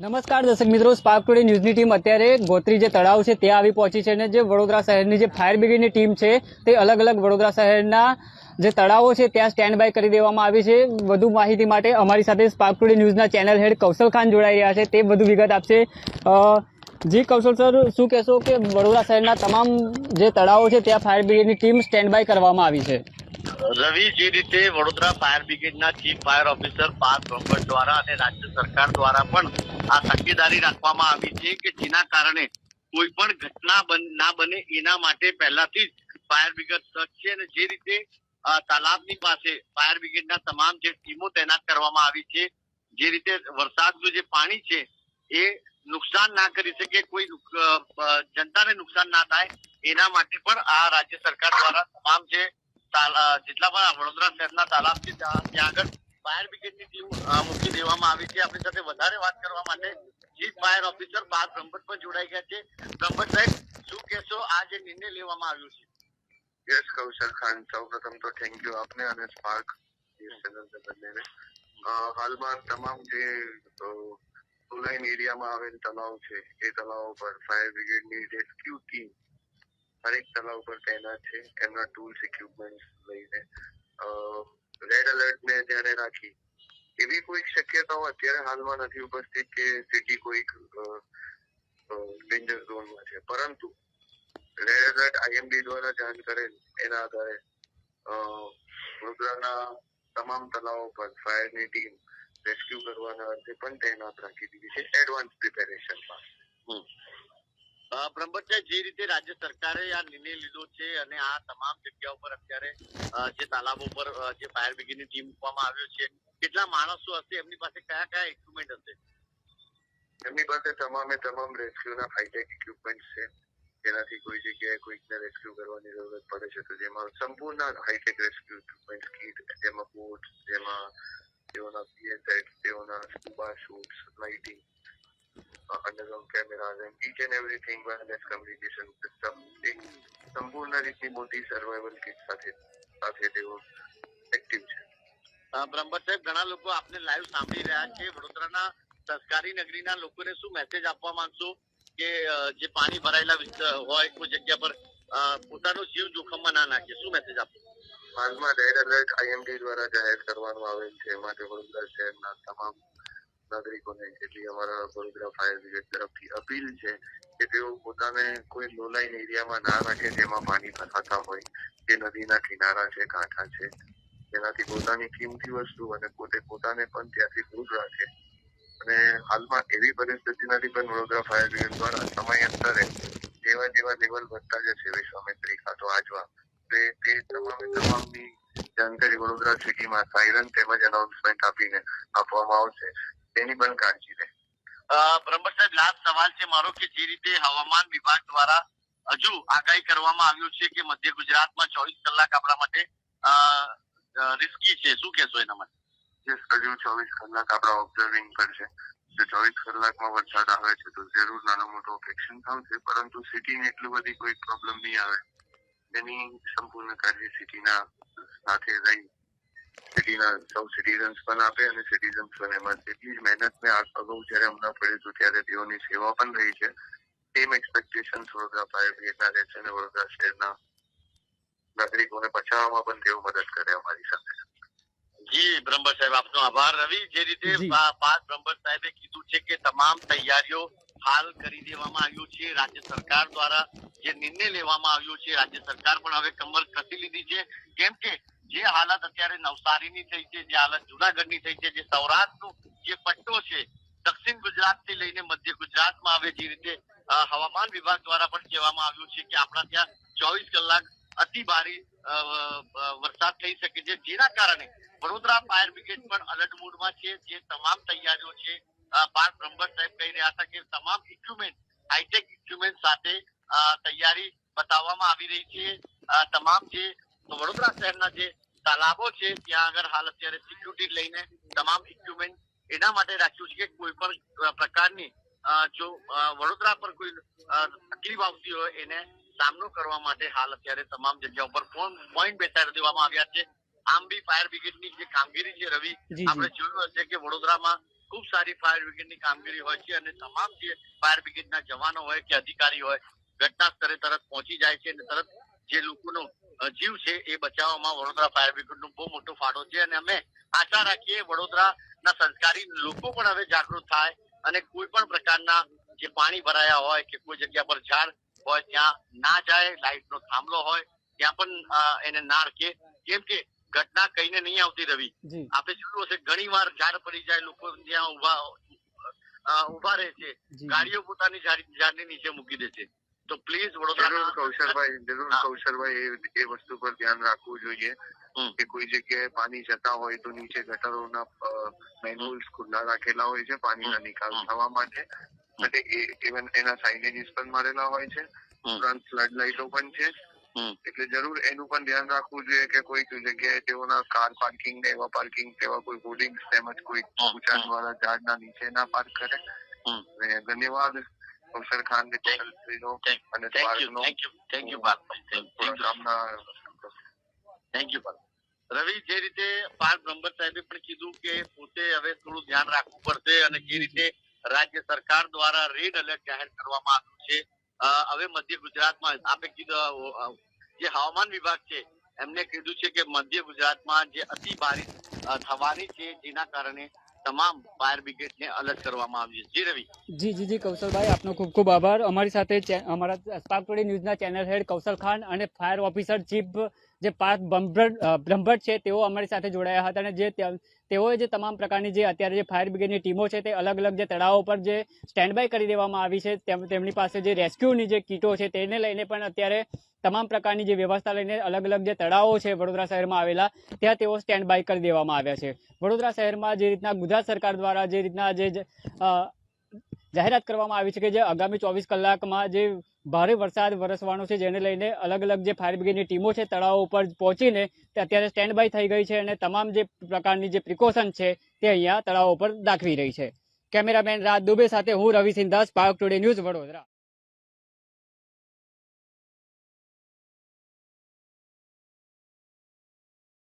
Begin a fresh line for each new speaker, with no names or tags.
નમસ્કાર દર્શક મિત્રો સ્પાર્ક ટુડે ન્યૂઝની ટીમ અત્યારે ગોત્રી જે તળાવ છે ત્યાં આવી પહોંચી છે અને જે વડોદરા શહેરની જે ફાયર બ્રિગેડની ટીમ છે તે અલગ અલગ વડોદરા શહેરના જે તળાવો છે ત્યાં સ્ટેન્ડ બાય કરી દેવામાં આવી છે. વધુ માહિતી માટે અમારી સાથે સ્પાર્ક ટુડે ન્યૂઝના ચેનલ હેડ કૌશલ ખાન જોડાઈ રહ્યા છે. તે વધુ વિગત આપશે. જી કૌશલ સર, શું કહેશો કે વડોદરા શહેરના તમામ જે તળાવો છે ત્યાં ફાયર બ્રિગેડની ટીમ સ્ટેન્ડ બાય કરવામાં આવી છે?
રવિ, જે રીતે Vadodara fire બ્રિગેડના chief fire officer Parth Brahmbhatt દ્વારા અને રાજ્ય સરકાર દ્વારા પણ આ તકેદારી રાખવામાં આવી છે કે જેના કારણે કોઈ પણ ઘટના ના બને એના માટે પહેલાથી જ ફાયર બ્રિગેડ સજ્જ છે અને જે રીતે તાલાબની પાસે ફાયર બ્રિગેડના તમામ જે ટીમો તૈનાત કરવામાં આવી છે, જે રીતે વરસાદનું જે પાણી છે, એ નુકસાન ના કરી શકે, કોઈ જનતાને નુકસાન ના થાય, એના માટે પણ આ રાજ્ય સરકાર દ્વારા તમામ જે જેટલા પણ વડોદરા શહેરના તાલાબ છે ત્યાં આગળ ફાયર બ્રિગેડની ટીમ મૂકી દેવામાં આવી છે. આપણી સાથે વધારે વાત કરવા માટે chief fire officer Parth Brahmbhatt પણ જોડાઈ ગયા છે. બ્રહ્મભટ્ટ સાહેબ શું કહેશો? આ જે નિર્ણય લેવામાં આવ્યો છે?
યસ કૌશલ ખાન સૌપ્રથમ તો થેન્ક યુ આપને અને સ્પાર્ક અ, હાલમાં તમામ જે લાઈન એરિયામાં આવેલ તલાવ છે એ તલાવ પર ફાયર બ્રિગેડની રેસ્ક્યુ ટીમ હરેક તલાવ પર તૈનાત છે. એમના ટૂલ્સ ઇક્વિપમેન્ટ લઈને રેડ એલર્ટ ને ધ્યાને રાખી. એવી કોઈક શક્યતાઓ અત્યારે હાલમાં નથી ઉપસ્થિત કે સિટી કોઈક ડેન્જર ઝોનમાં છે. પરંતુ રેડ એલર્ટ આઈએમડી દ્વારા જાણ કરેલ એના આધારે વડોદરાના તમામ તલાવો પર ફાયરની ટીમ રેસ્ક્યુ કરવાના અર્થે પણ તૈનાત રાખી દીધી છે. એડવાન્સ પ્રિપેરેશનમાં
સાહેબ જે રીતે રાજ્ય સરકારે આ નિર્ણય લીધો છે અને આ તમામ જગ્યાઓ પર અત્યારે જે તાલાબો પર જે ફાયર બ્રિગેડની ટીમ મૂકવામાં આવ્યો છે, કેટલા માણસો હશે, એમની પાસે કયા કયા ઇક્વિપમેન્ટ હશે?
એમની પાસે તમામે તમામ રેસ્ક્યુના હાઈટેક ઇક્વિપમેન્ટ છે. જેનાથી કોઈ જગ્યાએ કોઈકને રેસ્ક્યુ કરવાની જરૂરત પડે છે. તો જેમાં સંપૂર્ણ હાઈટેક રેસ્ક્યુ ઇક્વિપમેન્ટ કીટ જેમાં બોટ જેમાં તેઓના પીએસએટ તેઓના scuba suits lighting underground cameras and each and everything wireless communication system એક સંપૂર્ણ રીતની મોટી સર્વાઈવલ કિટ સાથે સાથે તેઓ એક્ટિવ છે.
બ્રહ્મભટ્ટ સાહેબ ઘણા લોકો આપને લાઈવ સાંભળી રહ્યા છે વડોદરાના સંસ્કારી નગરીના લોકોને શું મેસેજ આપવા માંગશો? કે જે પાણી ભરાયેલા હોય કોઈ જગ્યા પર પોતાનો જીવ જોખમમાં ના નાખે શું મેસેજ આપો?
હાલમાં રેડ એલર્ટ આઈએમડી દ્વારા જાહેર કરવાનું આવેલ છે માટે વડોદરા શહેરના તમામ નાગરિકોને એટલી અમારા વડોદરા ફાયર બ્રિગેડ તરફથી અપીલ છે કે તેઓ પોતાને કોઈ લોલાઈન એરિયામાં ના રાખે જેમાં પાણી ભરાતા હોય. જે નદીના કિનારા છે, કાંઠા છે. તેનાથી પોતાની કિંમતી વસ્તુ અને પોતે પોતાને પણ ત્યાંથી દૂર રાખે. અને હાલમાં એવી પરિસ્થિતિ નથી પણ વડોદરા ફાયર બ્રિગેડ દ્વારા સમયાંતરે જેવા જેવા લેવલ વધતા જશે વિશ્વામિત્રી કાં તો આજવા. તે તે તમામે તમામની જાણકારી વડોદરા સિટીમાં સાયરન તેમજ અનાઉન્સમેન્ટ આપીને આપવામાં આવશે. તેની પણ કાળજી
લે બ્રહ્મર સાહેબ લાસ્ટ સવાલ છે મારો કે જે રીતે હવામાન વિભાગ દ્વારા હજુ આગાહી કરવામાં આવ્યું છે કે મધ્ય ગુજરાતમાં ચોવીસ કલાક આપણા માટે રિસ્કી છે. શું કહેશો એના માટે?
યસ હજુ ચોવીસ કલાક આપણા ઓબ્ઝર્વિંગ પર છે. જો ચોવીસ કલાકમાં વરસાદ આવે છે તો જરૂર નાનો મોટો એક્શન થશે પરંતુ સિટીને એટલું બધી કોઈ પ્રોબ્લેમ નહીં આવે. એની સંપૂર્ણ કાળજી સિટીના સાથે રહી સિટીના સૌ સિટીઝન્સ પણ આપે અને સિટીઝન્સ પણ એમાં જેટલી જ મહેનત ને આ અગાઉ જયારે હમણાં પડ્યું હતું ત્યારે તેઓની સેવા પણ રહી છે. સેમ એક્સપેક્ટેશન વડોદરા ફાયર બ્રિગેડના રહે છે અને વડોદરા શહેરના નાગરિકોને બચાવવામાં પણ તેઓ મદદ કરે અમારી સાથે.
જી બ્રહ્મર સાહેબ આપનો આભાર. રવિ જે રીતે પાંચ બ્રહ્મર સાહેબે કીધું છે કે તમામ તૈયારીઓ હાલ કરી દેવામાં આવ્યું છે. રાજ્ય સરકાર દ્વારા જે નિર્ણય લેવામાં આવ્યો છે રાજ્ય સરકાર પણ હવે કમર કસી લીધી છે. કેમ કે જે હાલત અત્યારે નવસારીની થઈ છે જે હાલત જુનાગઢની થઈ છે જે સૌરાષ્ટ્રનું જે પટ્ટો છે દક્ષિણ ગુજરાત લઈને મધ્ય ગુજરાતમાં આવે જે રીતે હવામાન વિભાગ દ્વારા પણ કહેવામાં આવ્યું છે કે આપણા ત્યાં ચોવીસ કલાક અતિ ભારે વરસાદ થઈ શકે છે. જેના કારણે વડોદરા ફાયર બ્રિગેડ પણ અલર્ટ મોડમાં છે. જે તમામ તૈયારીઓ છે અ, પાર્થ બ્રહ્મભટ્ટ સાહેબ કહી રહ્યા હતા કે તમામ ઇક્વિપમેન્ટ હાઈટેક ઇક્વિપમેન્ટ સાથે તૈયારી બતાવવામાં આવી રહી છે. તમામ જે વડોદરા શહેરના જે તાલાબો છે ત્યાં આગળ હાલ અત્યારે સિક્યુરિટી લઈને તમામ ઇક્વિપમેન્ટ એના માટે રાખ્યું છે કે કોઈ પણ પ્રકારની જો વડોદરા પર કોઈ તકલીફ આવતી હોય એને સામનો કરવા માટે હાલ અત્યારે તમામ જગ્યા ઉપર પોઈન્ટ બેસાડી દેવામાં આવ્યા છે આમ બી ફાયર બ્રિગેડની જે કામગીરી છે રવિ. આપણે જોયું હશે કે વડોદરામાં ખૂબ સારી ફાયર બ્રિગેડની કામગીરી હોય છે અને તમામ જે ફાયર બ્રિગેડના જવાનો હોય કે અધિકારી હોય ઘટના સ્થળે તરત પહોંચી જાય છે અને તરત જે લોકોનો જીવ છે એ બચાવવામાં વડોદરા ફાયર બ્રિગેડનો બહુ મોટો ફાળો છે અને અમે આશા રાખીએ વડોદરાના સંસ્કારી લોકો પણ હવે જાગૃત થાય અને કોઈ પણ પ્રકારના જે પાણી ભરાયા હોય કે કોઈ જગ્યા પર ઝાડ હોય ત્યાં ના જાય લાઇટનો થાંભલો હોય ત્યાં પણ એને ના અડકે કેમ કે ઘટના કહીને નહીં આવતી રવિ. આપણે જોયું હશે ઘણી વાર ઝાડ પડી જાય લોકો ત્યાં ઊભા ઊભા રહે છે. ગાડીઓ પોતાની ઝાડની નીચે મૂકી દે છે. તો પ્લીઝ વડોદરા
કૌશલભાઈ જરૂર કૌશલભાઈ એ વસ્તુ પર ધ્યાન રાખવું જોઈએ કે કોઈ જગ્યાએ પાણી જતા હોય તો નીચે ગટરોના મેનહોલ્સ ખુલ્લા રાખેલા હોય છે પાણીના નિકાલ થવા માટે. માટે ઇવન એના સાઇનેજીસ પણ મારેલા હોય છે. ઉપરાંત ફ્લડ લાઇટો પણ છે. એટલે જરૂર એનું પણ ધ્યાન રાખવું જોઈએ કે કોઈ જગ્યાએ તેઓના કાર પાર્કિંગ ને એવા પાર્કિંગ તેવા કોઈ હોર્ડિંગ્સ તેમજ કોઈ. ઊંચાણ વાળા ઝાડના નીચે ના પાર્ક કરે. ધન્યવાદ. કૌશલ ખાન ને અને
thank you thank you thank you thank Ravi જે રીતે પાર બ્રહ્મર સાહેબે પણ કીધું કે પોતે હવે થોડું ધ્યાન રાખવું પડશે અને જે રીતે રાજ્ય સરકાર દ્વારા રેડ એલર્ટ જાહેર કરવામાં આવ્યું છે. હવે મધ્ય ગુજરાતમાં આપે કીધું જે હવામાન વિભાગ છે એમને કીધું છે કે મધ્ય ગુજરાતમાં જે અતિ ભારે થવાની છે જેના કારણે તમામ ફાયર બ્રિગેડને અલર્ટ કરવામાં આવ્યું છે. જી રવિ.
જી જી જી, કૌશલભાઈ, આપનો ખૂબ ખૂબ આભાર. અમારી સાથે અમારા સ્પાર્ક ટુડે ન્યૂઝના ચેનલ હેડ કૌશલ ખાન અને ફાયર ઓફિસર ચીફ જે પાર્થ બ્રહ્મભટ્ટ છે, તેઓ અમારી સાથે જોડાયા હતા અને જે તેઓએ જે તમામ પ્રકારની જે અત્યારે જે ફાયર બ્રિગેડની ટીમો છે, તે અલગ અલગ જે તળાવો પર જે સ્ટેન્ડ બાય કરી દેવામાં આવી છે, તેમ- તેમની પાસે જે રેસ્ક્યુની જે કીટો છે, તેને લઈને પણ અત્યારે તમામ પ્રકારની જે વ્યવસ્થા લઈને અલગ અલગ જે તળાવો છે વડોદરા શહેરમાં આવેલા, ત્યાં તેઓ સ્ટેન્ડ બાય કરી દેવામાં આવ્યા છે. વડોદરા શહેરમાં જે રીતના ગુજરાત સરકાર દ્વારા જે રીતના જે જાહેરાત કરવામાં આવી છે કે જે આગામી ચોવીસ કલાકમાં જે ભારે વરસાદ, વરસવાનો છે, જેને લઈને અલગ અલગ જે ફાયર બ્રિગેડની ટીમો છે, તળાવો ઉપર પહોંચીને તે અત્યારે સ્ટેન્ડ બાય થઈ ગઈ છે અને તમામ જે પ્રકારની જે પ્રિકોશન છે તે અહીંયા તળાવો ઉપર દાખવી રહી છે. કેમેરામેન રાજ દુબે સાથે હું Ravi Sindha Spark Today News Vadodara.